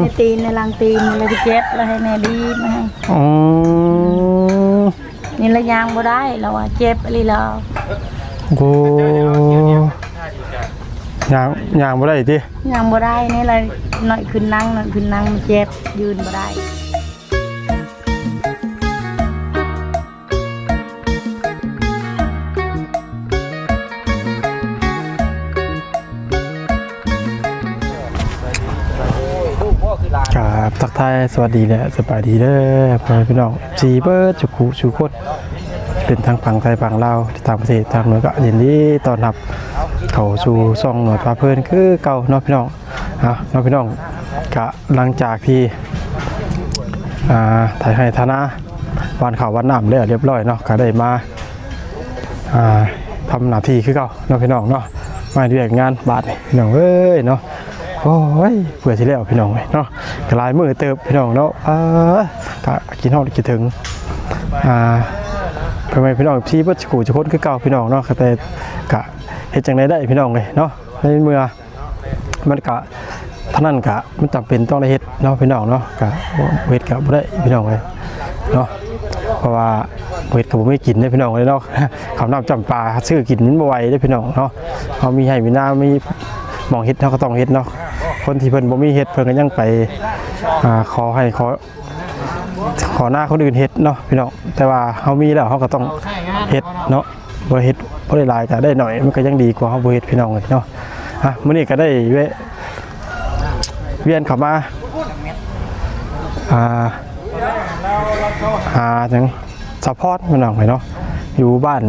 ในตีนในหลังตีนเลยที่เจ็บแล้วให้แม่บีบมาให้อ๋อนี่ละยางบ่ได้แล้วว่าเจ็บอะไรแล้วโอ้ยางยางบ่ได้ติยางบ่ได้นี่เลยหน่อยขึ้นนั่งหน่อยขึ้นนั่งมันเจ็บยืนบ่ได้ ทักทายสวัสดีและสบายดีเด้อพ่อพี่น้องจีเบิร์ดจุกุชูโคตเป็นทางฝั่งไทยฝั่งลาวที่ต่างประเทศทางเหนือก็ยินดีต้อนรับเข้าสู่ซองหน่วยปลาเพลินคือเก่าเนาะพี่น้องอะเนาะพี่น้องกะหลังจากที่อ่าถ่ายให้ธนาวันข่าววันน้ำแล้วเรียบร้อยเนาะก็ได้มาอ่าทำหน้าที่คือเก่าเนาะพี่น้องเนาะมาเรียกงานบาทนี่พี่น้องเอ้ยเนาะ โอ้ยเผื่อสิแล้วพี่น้องเว้ยเนาะกลายมือเติบพี่น้องเนาะเออกะกินฮอดคิดถึงอ่าเพื่อนพี่น้องที่เบิดสกูจะพ้นคือเก่าพี่น้องเนาะแต่กะเฮ็ดจังไดได้พี่น้องเลยเนาะในเมื่อมันกะท่านั้นกะมันจำเป็นต้องได้เฮ็ดเนาะพี่น้องเนาะกะเฮ็ดกะบ่ได้พี่น้องเลยเนาะเพราะว่าเฮ็ดก็บ่มีกินได้พี่น้องเลยเนาะข้าวน้ำจำปลาซื้อกินมันบ่ไหวได้พี่น้องเนาะเฮามีให้มีหน้ามีมองเฮ็ดเขาก็ต้องเฮ็ดเนาะ คนที่เพิ่นบ่มีเฮ็ดเพิ่นก็ยังไปอ่าขอให้ขอขอหน้าคนอื่นเฮ็ดเนาะพี่น้องแต่ว่าเฮามีแล้วเฮาก็ต้องเฮ็ดเนาะบ่เฮ็ดบ่ได้หลายก็ได้หน่อยมันก็ยังดีกว่าเฮาบ่เฮ็ดพี่น้องเลยเนาะอะมื้อนี้ก็ได้แวเวียนเข้ามาอ่าหาจังซัพพอร์ตพี่น้องไปเนาะอยู่บ้าน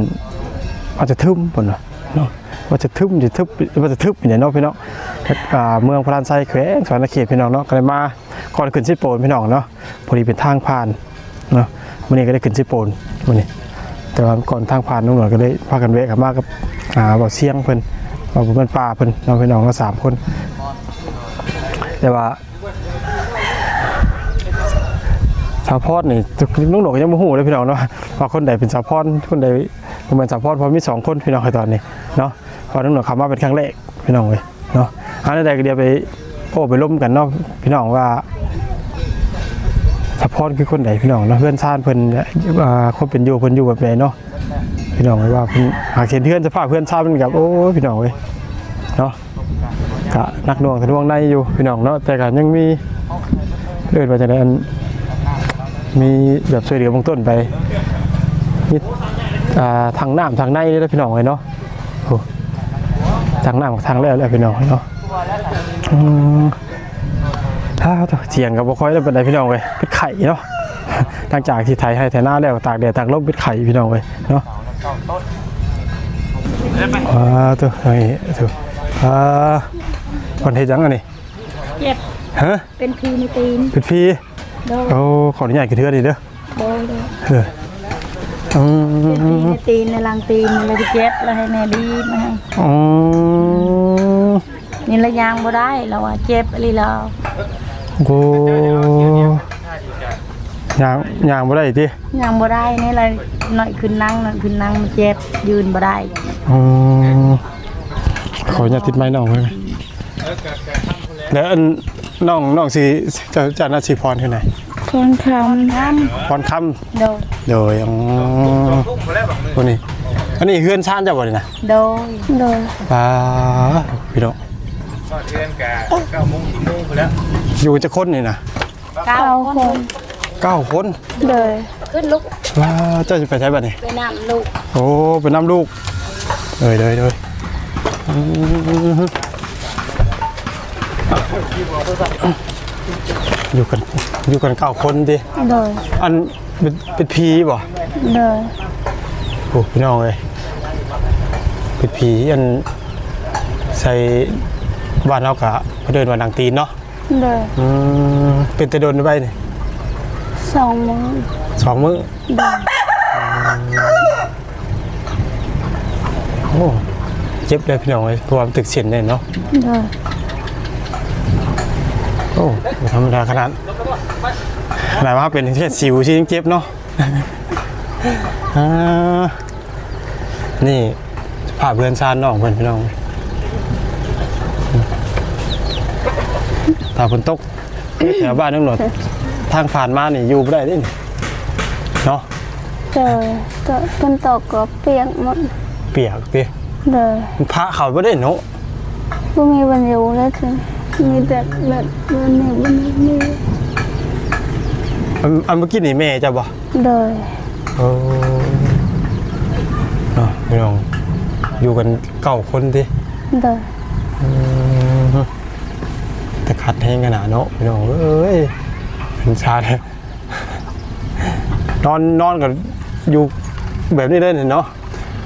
อาจจะทึมพุ่นเนาะ ว่าจะทึบจะทึบว่าจะทึบอย่างเนาะพี่น้องเมืองพระรานไซแขวงสวรรณเขตพี่น้องเนาะก็เลยมาก่อนขึ้นสิโปนพี่น้องเนาะพอดีเป็นทางผ่านเนาะวันนี้ก็ได้ขึ้นสิโปนวันนี้ แต่ว่าก่อนทางผ่านน้องหน่อยก็เลยพากันแวะกับมากกับอ่าเบาเสียงเพิ่นบาบุญเป็นป่าเพิ่นน้องพี่น้องก็สามคน แต่ว่าสาวพอดนี่น้องหนูยังไม่หูเลยพี่น้องเนาะว่าคนใดเป็นสาวพอดคนใดบ่แมันสาวพอดเพราะมีสองคนพี่น้องในตอนนี้เนาะ พอน้องหนูเข้ามาเป็นครั้งแรกพี่น้องเลยเนาะอันนั้นใดก็เดียวไปโอ้ไปล้มกันเนาะพี่น้องว่าสาวพอดคือคนใดพี่น้องเนาะเพื่อนชาติเพิ่นอ่าคนเป็นอยู่เพิ่อนอยู่แบบไหนเนาะพี่น้องเลยว่าหากเห็นเพื่อนสภาพเพื่อนชาติมันกับโอ้พี่น้องเลยเนาะกะนักนวงทะลวงในอยู่พี่น้องเนาะแต่ก็ยังมีเลื่อนไปจากนั้นมีแบบช่วยเหลือบื้องต้นไปมีอ่าทางน้ำทางในด้วยพี่น้องเลยเนาะโอ้ ทางน้ำกับทางแรกเลยพี่น้องเนาะอืมถ้าเสียงกับบ่ค่อยได้เป็นไรพี่น้องเลยเป็นไข่เนาะหลังจากที่ไทยให้ไทยหน้าแล้วตากแดดตากลมเป็นไข่พี่น้องเลยเนาะว้าตัวนี่ตัวอ่าคนเฮ็ดจังอันนี้เจ็บฮะเป็นพีในตีนเป็นพี่โดนโอ้ขออนุญาตกินเทือดีเด้อโดนเลยเออ อืตีมในตีนในลังตีนเลยที่เจ็บแล้วให้แม่บีบมาให้อืมนี่ละยางบ่ได้แล้วว่าเจ็บอะไรแล้วโอ้ยางยางบ่ได้ติยางบ่ได้นี่เลยหน่อยขึ้นนั่งหน่อยขึ้นนั่งมันเจ็บยืนบ่ได้อืมขออนุญาตติดไม้น้องไว้ไหมแล้วอันน้องน้องสิเจะจะนาสิพรที่ไหน คนทำทพรคำโดนำโดยอ๋อคนนี้อันนี้เฮือนชานเจ้าบ่นี่นะโดนโดนป้าพี่น้องก็เดือนกะเก้าโมงสิบโมงไปแล้วอยู่จะคนนี่นะเก้าคนเก้าคนเลยขึ้นลุกว้าเจ้าจะไปใช้บัดนี้ไปน้ำลูกโอ้เป็นน้ำลูกเลยเลยเลย อืมอยู่กันอยู่กันเก้าคนดิโดยอันเป็นเป็นผีบ่โดยโอ้พี่น้องเลยเป็นผีอันใส่บ้านเรากะเดินวันดังตีนเนาะโดยอืมเป็นแต่โดนไปนี่สองมือสองมื้อโดยโอ้เจ็บเลยพี่น้องเลยตัวมันตึกเสียนเนี่ยเนาะโดยโอ้ไม่ธรรมดาขนาดขนาดว่าเป็นแค่สิวที่ยังเจ็บเนาะอ่านี่ผ่าเพื่อนซานน้องเพื่อนพี่น้องตาฝนตกแถวบ้านนึงหนดทางผ่านมานี่อยู่บ่ได้เด้นี่เนาะโดยก็ฝนตกก็เปียกหมดเปียกติโดยมันพระเขาบ่ได้เนาะบ่มีวันอยู่แล้วคือ มีแต่แบบวันนี้วันนี้นี่อันอันเมื่อกี้นี่แม่จะบ่โดยโอ้เนาะพี่น้องอยู่กันเก้าคนติโดยอืมแต่คัดแห้งขนาดเนาะพี่น้องเอ้ยเป็นชาตินอนนอนกับอยู่แบบนี้เลยเนาะ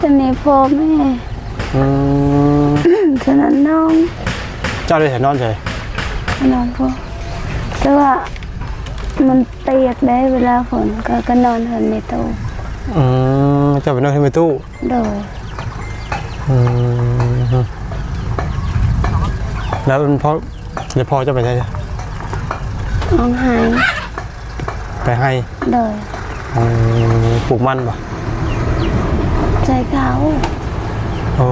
ตอนนี้พ่อแม่อืมฉะนั้นน้อง เจ้าได้แต่นอนใช่ นอนพ่อแต่ว่ามันเปียกได้เวลาฝนก็ก็นอนเหินในตู้อืมเจ้าไปนอนที่ในตู้โดยอืมแล้วมันพอเดี๋ยวพอจะไปใช่น้องหายไปให้โดยอืมปลูกมันป่ะใจเขาโอ้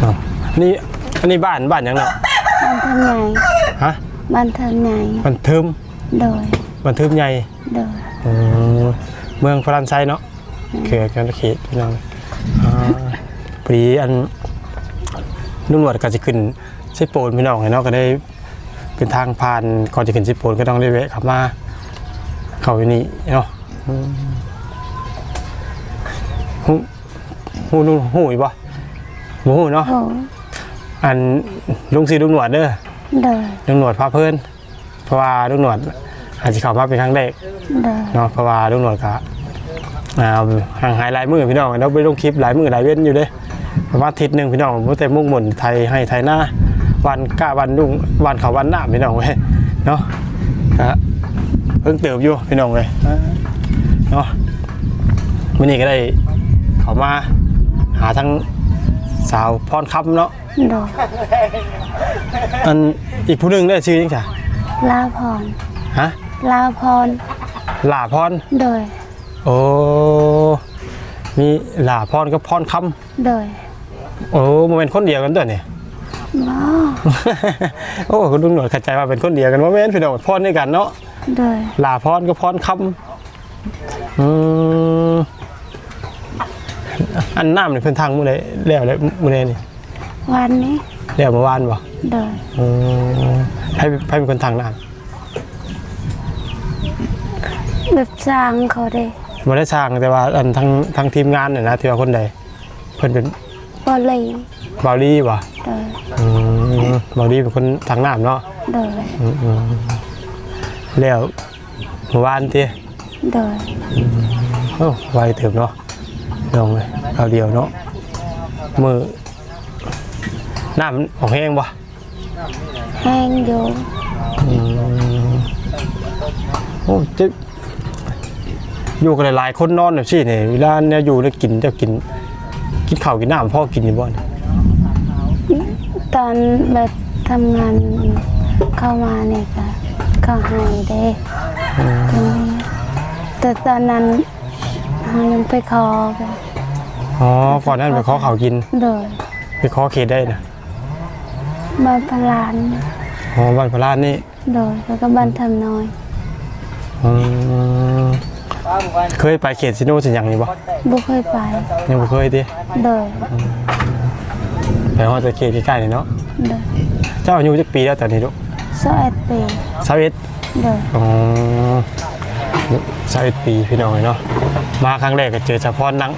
เนาะนี่ อันนี้บ้านบ้านหยังเนาะบ้านเทิงใหญ่ฮะบ้านเทิงใหญ่บันทึมโดยบันทึมใหญ่โดยอืมเมืองฝรั่งไซเนาะเขื่อนกันเขตพี่น้องอ่าพอดีอันนุ่งหนวดก็จะขึ้นซิโปนพี่น้องเนาะก็ได้เป็นทางผ่านก่อนจะขึ้นซิโปนก็ต้องได้แวะขับมา เข้าอยู่นี่เนาะอืมหูหูนุ่งหูอีกบ่บ่หูเนาะโห อันลุงสีลุงหนวดเด้อโดยลุงหนวดพาเพิ่นเพราะว่าลุงหนวดอาจจะเข้ามาเป็นครั้งแรกโดยเนาะเพราะว่าลุงหนวดก็อ่าห่างหายหลายมือพี่น้องเราไปลงคลิปหลายมือหลายเว้นอยู่เด้ประมาณอาทิศหนึ่งพี่น้องบ่แต่มุ่งหม่นไทยให้ไทยหน้าวันก้าวันดุงวันเขาวันหน้าพี่น้องเว้ยเนาะก็เพิ่งเติบอยู่พี่น้องเว้ยเนาะวันนี้ก็ได้เขามาหาทั้ง สาวพรคำเนาะโดยอันอีกผู้หนึงได้ชื่อยังจ้ะลาพรฮะลาพรหล่าพรโดยโอ้มีหล่าพรกับพรคำโดยโอ้โมเป็นคนเดียวกันตัวนี่ว้าโอ้คุณลุงหนวดเข้าใจว่าเป็นคนเดียวกันว่าแม่นพี่น้องพรด้วยกันเนาะ โดยลาพรก็พรคำอืม อันน้ำนี่เพิ่นทางมื้อใดแล้วแล้วมื้อใดนี่วันนี้แล้วเมื่อวานบ่โดยอืมให้ให้เป็นคนทางน้แบบสร้างเขาได้ำบ่ได้สร้างแต่ว่าอันทางทางทีมงานน่ะนะที่ว่าคนใดเพิ่นเป็นบอลีบาวลี่บ่โดยอืมบาวลี่เป็นคนทางน้ำเนาะโดยอืมอืมแล้วเมื่อวานติโดยโอ้ไวเถิบเนาะ ลองเลยเอาเดียวเนาะมือน้ำมันออกแห้งบ่แห้งอยู่อืมโอ้จะอยู่กันหลายๆคนนอนแบบสิเนี่ยเวลาเนี่ยอยู่แล้วกินจะกิน กินข้าวกินน้ำพ่อกินอยู่บ่เนี่ยตอนแบบทำงานเข้ามาเนี่ยก็เขาให้ได้ตรงนี้แต่ตอนนั้นเขายังไปคอกัน อ๋อก่อนนั้นไปขอข้าวกิน โดยไปขอเขตได้นะบ้านพลานอ๋อบ้านพลานนี่โดยแล้วก็บ้านทำน้อย อืมเคยไปเขตซิโนสิหยังนี่บ่บ่เคยไป ยังบ่เคยติโดยไปฮอดแต่เขตใกล้ๆนี่เนาะโดยเจ้าอายุจักปีแล้วตอนนี้ลูกสเอ็ดปี21โดยอ๋อ21ปีพี่น้องเนาะมาครั้งแรกก็เจอเฉพาะนัง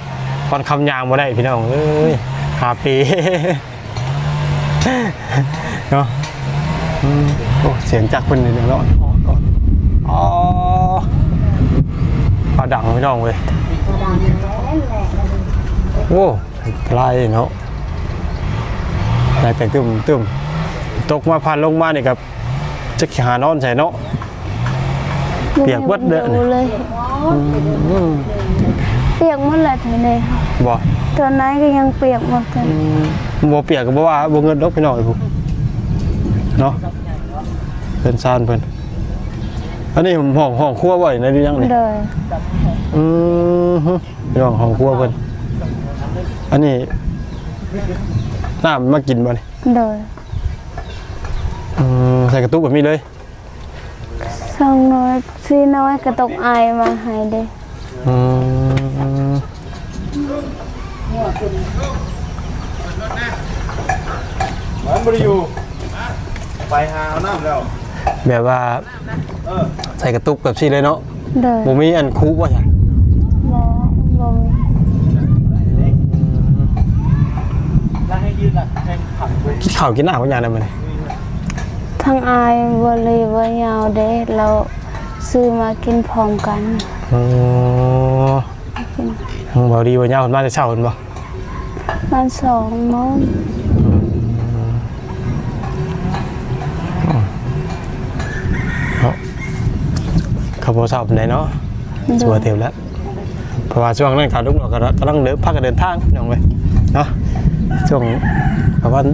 พรคำยางบ่ได้พี่น้องเอ้ยห้าปีเนาะอืมโอ้เสียงจากคนนี่เนาะอ๋อพาดังพี่น้องเว้ยโอ้ลายเนาะลายแต่งตึมตึมตกมาพันลงมานี่กับจะหานอนใส่เนาะเปียกเบิดเด้อดูเลยอืม เปียกหมดแหละเธอเลยค่ะบ่ตอนนั้นก็ยังเปียกหมดเลยบ่เปียกก็บ่ว่าบ่เงินดอกพี่น้องไอ้พวกเนาะเพิ่นซ่านเพิ่นอันนี้ผมห้องห้องครัวบ่ในหรือยังนี่โดยอืมฮึพี่น้องห้องครัวเพิ่นอันนี้น้ำมากินบ่นี่โดยอืมใส่กระตุกแบบนี้เลยสองน้อยสี่น้อยกระตกอายมาให้เด้อืม มันบ่ได้อยู่ไปหาเอาน้ำแล้ว แบบว่าเออใส่กระตุกแบบนี้เลยเนาะโดยบ่มีอันคูว่าจ้ะบ่บ่มีแล้วให้ยืนล่ะให้ขังไว้กินข้าวกินน้ำกันอย่างนั้นมันยทั้งอายบ่เลยบ่ยาวเด้เราซื้อมากินพร้อมกัน อ๋อทางเบาดีวันยาวคนมาจะเช่าคนบ่ มันสองโมงเขาพอเช่าเป็นไหนเนาะสัวยเต็มแล้วเพราะว่าช่วงนั้นขาลุกเราก็กำลังเดินพักกันเดินทางน้องเลยเนาะช่วงประมาณ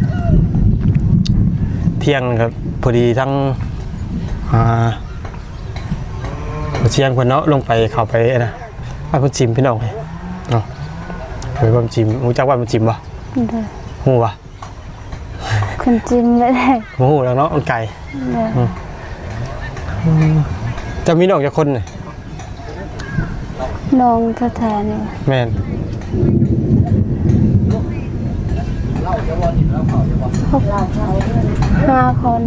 เที่ยงครับพอดีทั้งอ่าเชียงคนเนาะลงไปเข้าไปนะว่ามันจิมพี่น้องเนาะ ไปว่ามันจิมรู้จักว่ามันจิมปะโดยหูปะคุณจิ้มไม่ได้หูแล้วเนาะมันไก่โดยจะมีน้องจะคนนี่น้องแท้ๆนี่แม่นห้าคน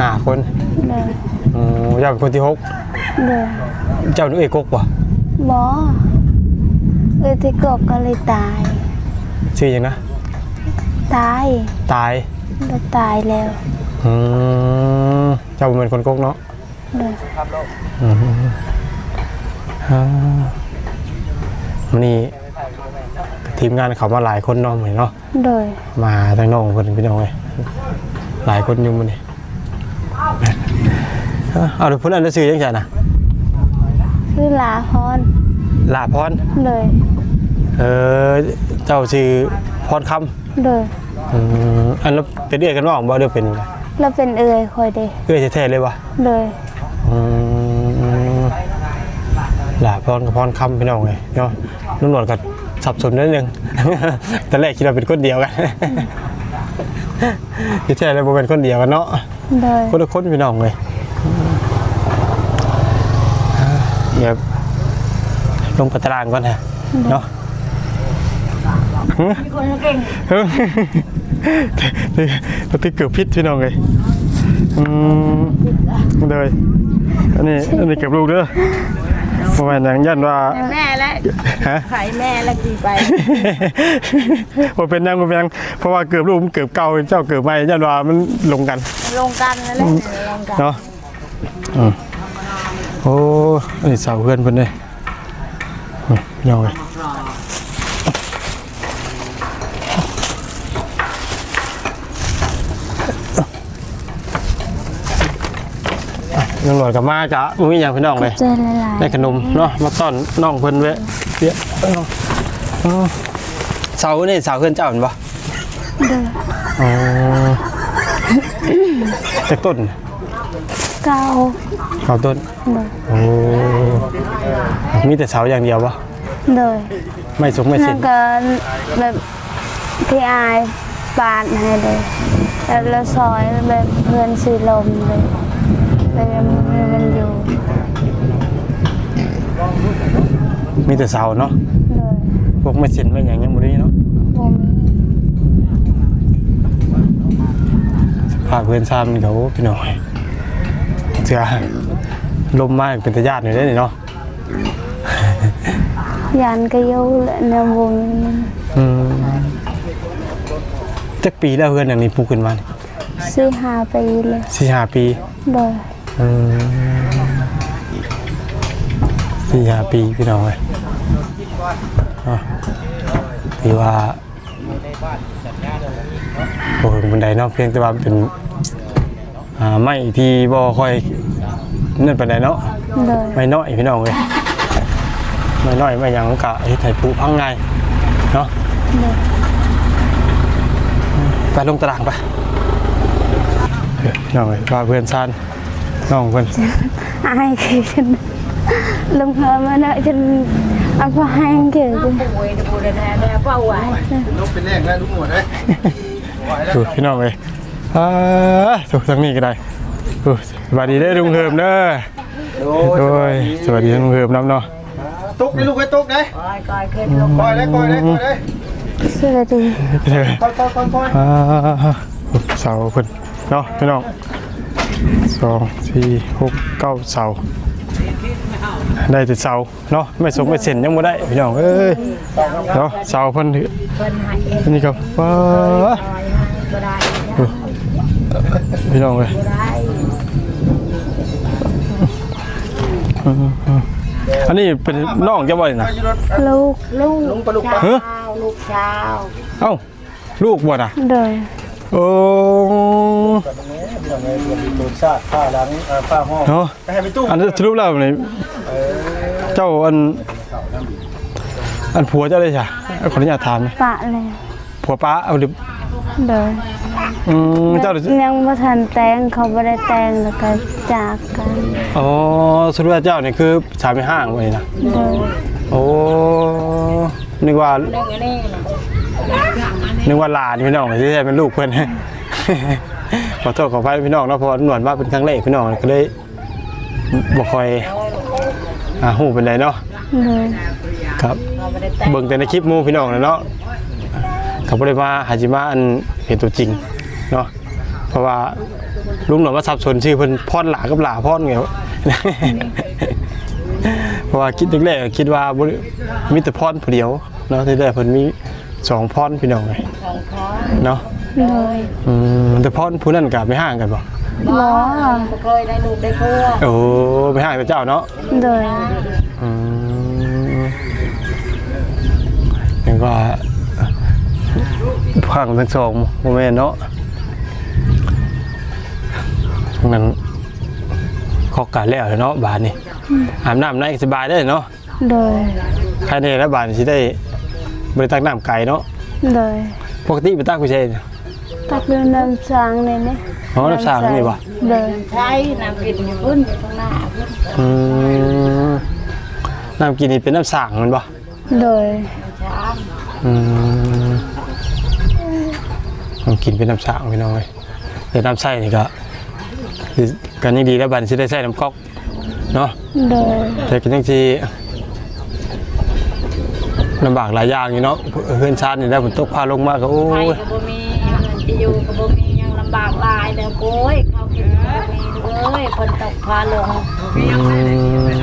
ห้าคนโดยอืมเจ้าเป็นคนที่หกโดยเจ้าหนูเอกกกปะบอ เอยที่กบก็เลยตาย ชื่อหยังนะ ตายตายแล้วตายแล้วอืมเจ้าเป็นคนกกเนาะโดยอืมอ่าวันนี้ทีมงานเขามาหลายคนเนาะเหมือนเนาะโดยมาทั้งน้องคนพี่น้องเลยหลายคนอยู่มันนี่เอาเดี๋ยวพูดอันนั้นซื้อยังไงนะชื่อลาพรลาพรโดย เออเจ้าชื่อพรคโดยำอืมอันนั้นเป็นเอื้อยกันว่าบ่เดี๋ยวเป็นแล้วเป็นเอ่ยคอยเดเอื้อยแท้ๆเลยวะโดยอืมลาพรกับพรคำพี่น้องเลยเนาะนุ่นหนวดกับสับสนนิดนึงตอนแรกคิดว่าเป็นคนเดียวกันที่แท้เลยบ่เป็นคนเดียวกันเนาะ โดยคนละคนพี่น้องเลยเดี๋ยวลงไปตารางก่อนฮะเนาะ คนเก่งเฮ้ยปฏิเกือบพิษพี่น้องเลยอืมเลยอันนี้อันนี้เก็บลูกเด้อประมาณอย่างยันว่าแม่และฮะไข่แม่และกี่ไปว่าเป็นยังว่าเป็นยังเพราะว่าเกือบลูกมันเกือบเก่าเจ้าเกือบไม่ยันว่ามันลงกัน ลงกันแหละลงกันเนาะอืมโอ้อันนี้สาวเพื่อนเพิ่นเลยนี่พี่น้องเลย อะยังหลอดกับมาจ้ะมีอย่างพี่น้องเลยเจอหลายได้ขนมเนาะมาต้อนน้องเพิ่นเว้ยเดี๋ยวเอาเอาเสานี่เสาเพื่อนเจ้าเห็นปะๆโดยอ๋อจากต้นเก้าเขาต้นโดยโอ้มีแต่เสาอย่างเดียวปะโดยไม่สงไม่แล้สิ้วนก็แบบพี่อายปาดให้เลยแล้วแล้วซอยแบบเพื่อนสีลมเลย แล้วยังมันอยู่มีแต่เสาเนาะโดยพวกไม่สิ้นไม่อย่างยังบ่ได้เนาะบ่มีพาเพื่อนซ้ำเขาพี่น้อยเสือลมมากเป็นตาญาติอยู่ได้นี่เนาะยันก็อยู่และแนวบ่มีอืมจักปีแล้วเพื่อนอย่างนี้ปลูกขึ้นมานี่สี่ห้าปีเลยสี่ห้าปีโดยอืม สี่ห้าปีพี่น้องเลยอะถือว่าโอ้ยบันไดเนาะเพียงแต่ว่าเป็นอ่าไม้ที่บ่ค่อยนั่นปานใดเนาะโดยไม่น้อยพี่น้องเลยไม่น้อยไม่หยังกะเฮ็ดให้ปลูกพังไงเนาะโดยไปลงตารางไปเฮ้ยน้องเลยว่าเพื่อนซาน น้องเพื่อนอายคือฉันลงเพิ่มมาเนอะฉันเอาไปให้เกี่ยวกับป่วยป่วยแท้แท้เป้าไว้ลูกเป็นแรกแล้วลูกหมดเลยดูพี่น้องเลยอ่าถูกทางนี้ก็ได้โอ้สวัสดีเด้อลุงเฮิมเด้อโอ้โอ้ยสวัสดีลุงเฮิมน้ำเนาะตุกนี่ลูกไอ้ตุกได้ก้อยก้อยขึ้นลงปล่อยได้ปล่อยได้ปล่อยได้สวัสดีเด้อปล่อยปล่อยปล่อยปล่อยอ่าเสาเพิ่นเนาะพี่น้อง สองสี่หกเก้าเสาได้แต่เสาเนาะไม่สมไม่เส้นยังบ่ได้พี่น้องเอ้ยเนาะเสาเพิ่นเพิ่นให้เองอันนี้ครับว้าก้อยให้ก็ได้พี่น้องเลยก็ได้อันนี้เป็นน้องจะบ่อยนะลูกลูกลุงปลาลูกปลาเช้าลูกเช้าเอ้าลูกบ่น่ะโดยโอ้ตูดชาติผ้าล้างผ้าห้องเนาะไปให้ไปตู้อันนี้สรุปแล้วนี่เจ้าอันอันผัวเจ้าเลยจ้ะขออนุญาตถามนะปะเลยผัวป้าเอาดิโดยอืมเจ้าเลยยังบ่ทันแต่งเขาบ่ได้แต่งแล้วก็จากกันอ๋อสรุปว่าเจ้านี่คือสามีห้างไว้นะโดยโอ้นึกว่าเรื่องอั นนี้น่ะนึกว่าหลานพี่น้องที่แท้เป็นลูกเพื่อนขอโทษขออภัยพี่น้องเนาะเพราะว่าหนวดว่าเป็นครั้งแรกพี่น้องก็เลยบ่ค่อยอ่าหูเป็นไรเนาะโดยครับเราไม่ได้แต่งเบิ่งแต่ในคลิปหมูพี่น้องนะเนาะเขาบ่ได้มาหาจิมาอันเห็นตัวจริงเนาะเพราะว่าลุงหนอมาสับสนชื่อเพิ่นพรหลากับหลาพรไงวะเพราะว่าคิดแรกๆคิดว่าบ่ได้มีแต่พรผู้เดียวเนาะที่แรกเพิ่นมี สองพรพี่น้องไงของเขาเนาะโดยอืมแต่พ่อผู้นั้นกับไม่ห่างกันบ่บ่บ่เคยได้ลูกได้พัวโอ้ไม่ห่างกับเจ้าเนาะโดยอืมยังว่าพังทั้งสองโมเมนเนาะตรงนั้นขอการแล้วเนาะบาทนี่อาบน้ำในสบายได้เนาะโดยใครในแล้วบาทสิได้ บริตักน้ำไก่เนาะโดยปกติไปตักกุเชนตักเรื่องน้ำสางนี่นี่อ๋อน้ำสางนี่บ่โดยใช้น้ำกินอยู่พุ่นอยู่ข้างหน้าพุ่นอืมน้ำกินนี่เป็นน้ำสางแมันบ่โดยช้างอืมผมกินเป็นน้ำสางพี่น้องเลยแต่น้ำใส่นี่ก็คือกันยังดีแล้วบันสิได้ใส่น้ำก๊อกเนาะโดยแต่กินทั้งที ลำบากหลายอย่างอยู่เนาะเพื่อนชาตินี่ได้ฝนตกพาลงมากก็โอ้ไทยย ก็บ่มีเงินที่อยู่ก็บ่มียังลำบากหลายแล้วโอ้ยเขากินก็บ่มีเลยคนตกพาลงอืม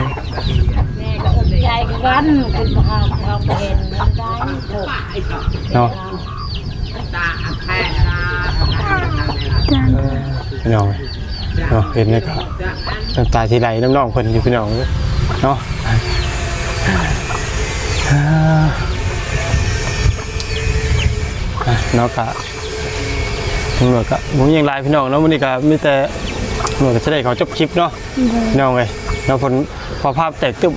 แม่ก็อดใจกันคุณพาเขาไปเห็นมันได้ถูกเนาะจานพี่น้องเนาะเห็นแล้วก็น้ำตาทีไหลน้ำน้องคนอยู่พี่น้องเนาะอ่าอะ เนาะกะตำรวจก็ผมยังไลน์พี่น้องเนาะวันนี้ก็มีแต่ตำรวจก็จะได้เขาจบคลิปเนาะพี่น้องเลยเนาะผลพอภาพแตกตึม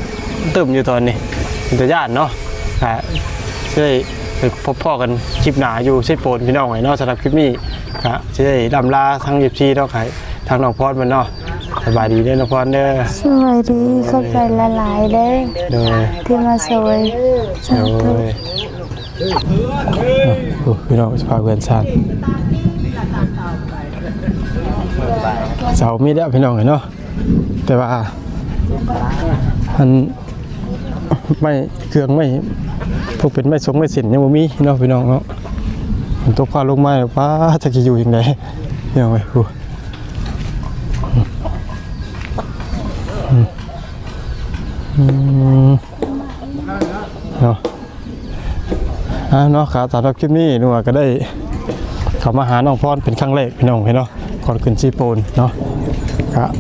ตึมอยู่ตอนนี้เป็นตัวญาติเนาะค่ะจะได้ไปพบพ่อกันคลิปหนาอยู่เช่โปนพี่น้องไงเนาะสำหรับคลิปนี้ก็จะได้ลำลาทั้งยิบซีเนาะขายทางน้องพอดมันเนาะ สบายดีเด้อน้องพอดเด้อ สวัสดีเข้าใจละลายๆเด้อโดย ที่มาสวยโดยโอ้พี่น้องสภาพเพื่อนชาติเสามีแล้วพี่น้องเนาะแต่ว่ามันไม่เครื่องไม่พวกเป็นไม่สงไม่เสินยังบ่มีเนาะพี่น้องเนาะมันตกฟ้าลงมาแล้วป้าจะกี่อยู่ยังไงพี่น้องเอ้ยโอ้อืมอืม เนาะอ่าเนาะครับสำหรับคลิปนี้หนูก็ได้ข้ามาหาน้องพรเป็นครั้งแรกพี่น้องเนาะก่อนขึ้นซีโปนเนาะครับ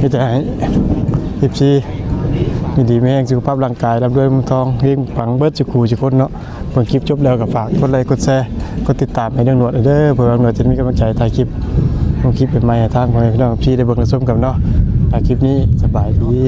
มีแต่ให้ยิบซีมีดีไม่แห้งสุขภาพร่างกายรับด้วยมุมทองเฮงปังเบิร์ดจุกูจุคนเนาะเมื่อคลิปจบแล้วก็ฝากกดไลค์กดแชร์กดติดตามให้เรื่องหนวดเด้อเพื่อเรื่องหนวดจะมีกำลังใจถ่ายคลิปลงคลิปเป็นใหม่ทางพ่อแม่พี่น้องพี่ได้เบิ่งและชมกันเนาะ ถ่าคลิปนี้สบายดี